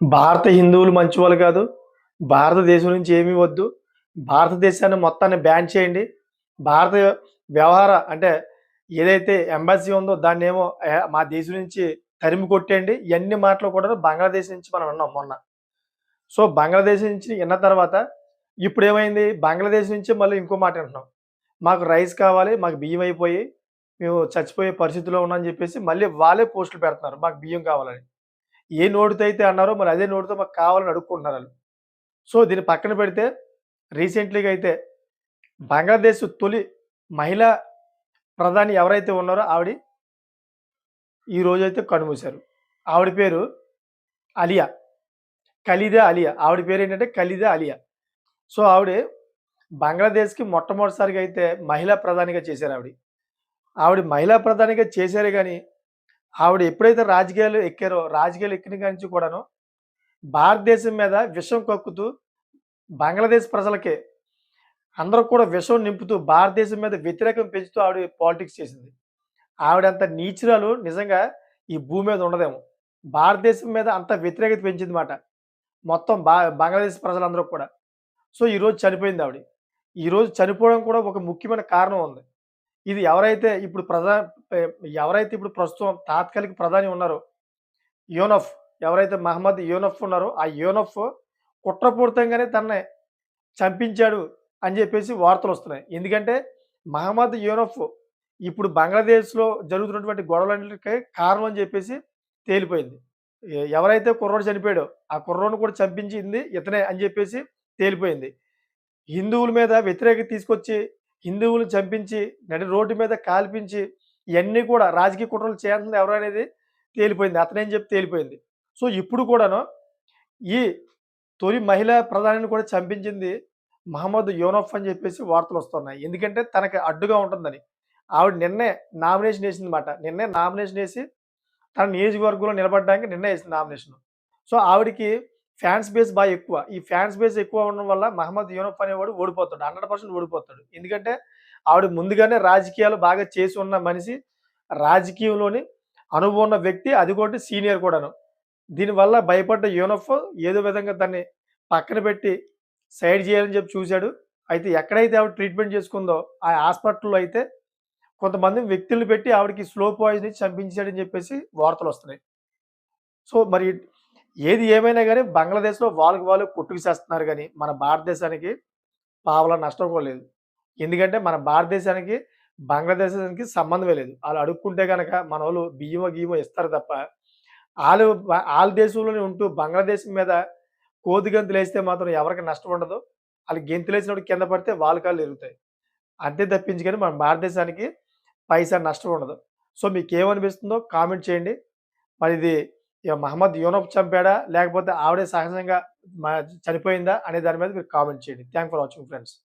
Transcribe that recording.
భారత హిందువులు మంచివాళ్ళు కాదు. భారతదేశం నుంచి ఏమీ వద్దు. భారతదేశాన్ని మొత్తాన్ని బ్యాన్ చేయండి. భారత వ్యవహార అంటే ఏదైతే ఎంబసీ ఉందో దాన్ని ఏమో మా దేశం నుంచి తరిమి కొట్టేయండి. ఇవన్నీ మాటలు కూడా బంగ్లాదేశ్ నుంచి మనం విన్నాం మొన్న. సో బంగ్లాదేశ్ నుంచి విన్న తర్వాత ఇప్పుడు ఏమైంది? బంగ్లాదేశ్ నుంచి మళ్ళీ ఇంకో మాట వింటున్నాం. మాకు రైస్ కావాలి మాకు బియ్యం అయిపోయి మేము చచ్చిపోయే పరిస్థితిలో ఉన్నామని చెప్పేసి మళ్ళీ వాళ్ళే పోస్టులు పెడుతున్నారు. మాకు బియ్యం కావాలని. ఏ నోటుతో అయితే అన్నారో మరి అదే నోటుతో మాకు కావాలని అడుక్కుంటున్నారు వాళ్ళు. సో దీన్ని పక్కన పెడితే రీసెంట్లీగా అయితే బంగ్లాదేశ్ తొలి మహిళా ప్రధాని ఎవరైతే ఉన్నారో ఆవిడ ఈ రోజైతే అయితే కనుమూశారు. ఆవిడ పేరు అలియా. ఖలీదా అలియా. ఆవిడ పేరు ఏంటంటే ఖలీదా అలియా. సో ఆవిడ బంగ్లాదేశ్కి మొట్టమొదటిసారిగా అయితే మహిళా ప్రధానిగా చేశారు ఆవిడ. ఆవిడ మహిళా ప్రధానిగా చేశారు కానీ ఆవిడ ఎప్పుడైతే రాజకీయాలు ఎక్కారో రాజకీయాలు ఎక్కిన నుంచి కూడాను భారతదేశం మీద విషం కక్కుతూ బంగ్లాదేశ్ ప్రజలకే అందరూ కూడా విషం నింపుతూ భారతదేశం మీద వ్యతిరేకం పెంచుతూ ఆవిడ పాలిటిక్స్ చేసింది. ఆవిడంత నీచురాలు నిజంగా ఈ భూమి మీద ఉండదేమో. భారతదేశం మీద అంత వ్యతిరేకత పెంచింది మాట. మొత్తం బా బంగ్లాదేశ్ ప్రజలందరూ కూడా. సో ఈరోజు చనిపోయింది ఆవిడ. ఈరోజు చనిపోవడం కూడా ఒక ముఖ్యమైన కారణం ఉంది. ఇది ఎవరైతే ఇప్పుడు ప్రధా ఎవరైతే ఇప్పుడు ప్రస్తుతం తాత్కాలిక ప్రధాని ఉన్నారో యూనఫ్ ఎవరైతే మహమ్మద్ యూనఫ్ ఉన్నారో ఆ యూనఫ్ కుట్రపూరితంగానే తనని చంపించాడు అని చెప్పేసి వార్తలు వస్తున్నాయి. ఎందుకంటే మహమ్మద్ యూనఫ్ ఇప్పుడు బంగ్లాదేశ్లో జరుగుతున్నటువంటి గొడవలన్నిటికీ కారణం అని చెప్పేసి తేలిపోయింది. ఎవరైతే కుర్రోడు చనిపోయాడో ఆ కుర్రోని కూడా చంపించింది ఇతనే అని చెప్పేసి తేలిపోయింది. హిందువుల మీద వ్యతిరేకత తీసుకొచ్చి హిందువులు చంపించి నడి రోడ్డు మీద కాల్పించి ఇవన్నీ కూడా రాజకీయ కుట్రలు చేయాల్సింది ఎవరనేది తేలిపోయింది. అతనేం చెప్పి తేలిపోయింది. సో ఇప్పుడు కూడాను ఈ తొలి మహిళా ప్రధానిని కూడా చంపించింది మహమ్మద్ యూనఫ్ అని చెప్పేసి వార్తలు వస్తున్నాయి. ఎందుకంటే తనకి అడ్డుగా ఉంటుందని. ఆవిడ నిన్నే నామినేషన్ వేసిందన్నమాట. నిన్నే నామినేషన్ వేసి తన నియోజకవర్గంలో నిలబడడానికి నిన్నే వేసింది నామినేషన్. సో ఆవిడకి ఫ్యాన్స్ బేస్ బాగా ఎక్కువ. ఈ ఫ్యాన్స్ బేస్ ఎక్కువ ఉండడం వల్ల మహమ్మద్ యూనఫ్ అనేవాడు ఓడిపోతాడు. హండ్రెడ్ పర్సెంట్ ఓడిపోతాడు. ఎందుకంటే ఆవిడ ముందుగానే రాజకీయాలు బాగా చేసి ఉన్న మనిషి రాజకీయంలోని అనుభవం ఉన్న వ్యక్తి అది కూడా సీనియర్ కూడాను. దీనివల్ల భయపడ్డ యూనఫ్ ఏదో విధంగా దాన్ని పక్కన పెట్టి సైడ్ చేయాలని చెప్పి చూశాడు. అయితే ఎక్కడైతే ఆవిడ ట్రీట్మెంట్ చేసుకుందో ఆ హాస్పిటల్లో అయితే కొంతమంది వ్యక్తులను పెట్టి ఆవిడకి స్లో పాయిజన్ ఇచ్చి చంపించాడని చెప్పేసి వార్తలు వస్తున్నాయి. సో మరి ఏది ఏమైనా కానీ బంగ్లాదేశ్లో వాళ్ళకి వాళ్ళు కొట్టుకు చేస్తున్నారు కానీ మన భారతదేశానికి పావల నష్టం కూడా లేదు. ఎందుకంటే మన భారతదేశానికి బంగ్లాదేశానికి సంబంధమే లేదు. వాళ్ళు అడుక్కుంటే కనుక మన వాళ్ళు బియ్యమో గియ్యమో ఇస్తారు తప్ప వాళ్ళు వాళ్ళ దేశంలోనే ఉంటూ బంగ్లాదేశ్ మీద కోతి గంతులు వేస్తే మాత్రం ఎవరికి నష్టం ఉండదు. వాళ్ళు గెంతులు వేసినప్పుడు కింద పడితే వాళ్ళ కాళ్ళు ఎరుగుతాయి. అంతే తప్పించి కానీ మన భారతదేశానికి పైసా నష్టం ఉండదు. సో మీకు ఏమనిపిస్తుందో కామెంట్ చేయండి. మరి ఇది ఇక మహమ్మద్ యూనఫ్ చంపాడా? లేకపోతే ఆవిడే సహజంగా చనిపోయిందా? అనే దాని మీద మీరు కామెంట్ చేయండి. Thank for watching friends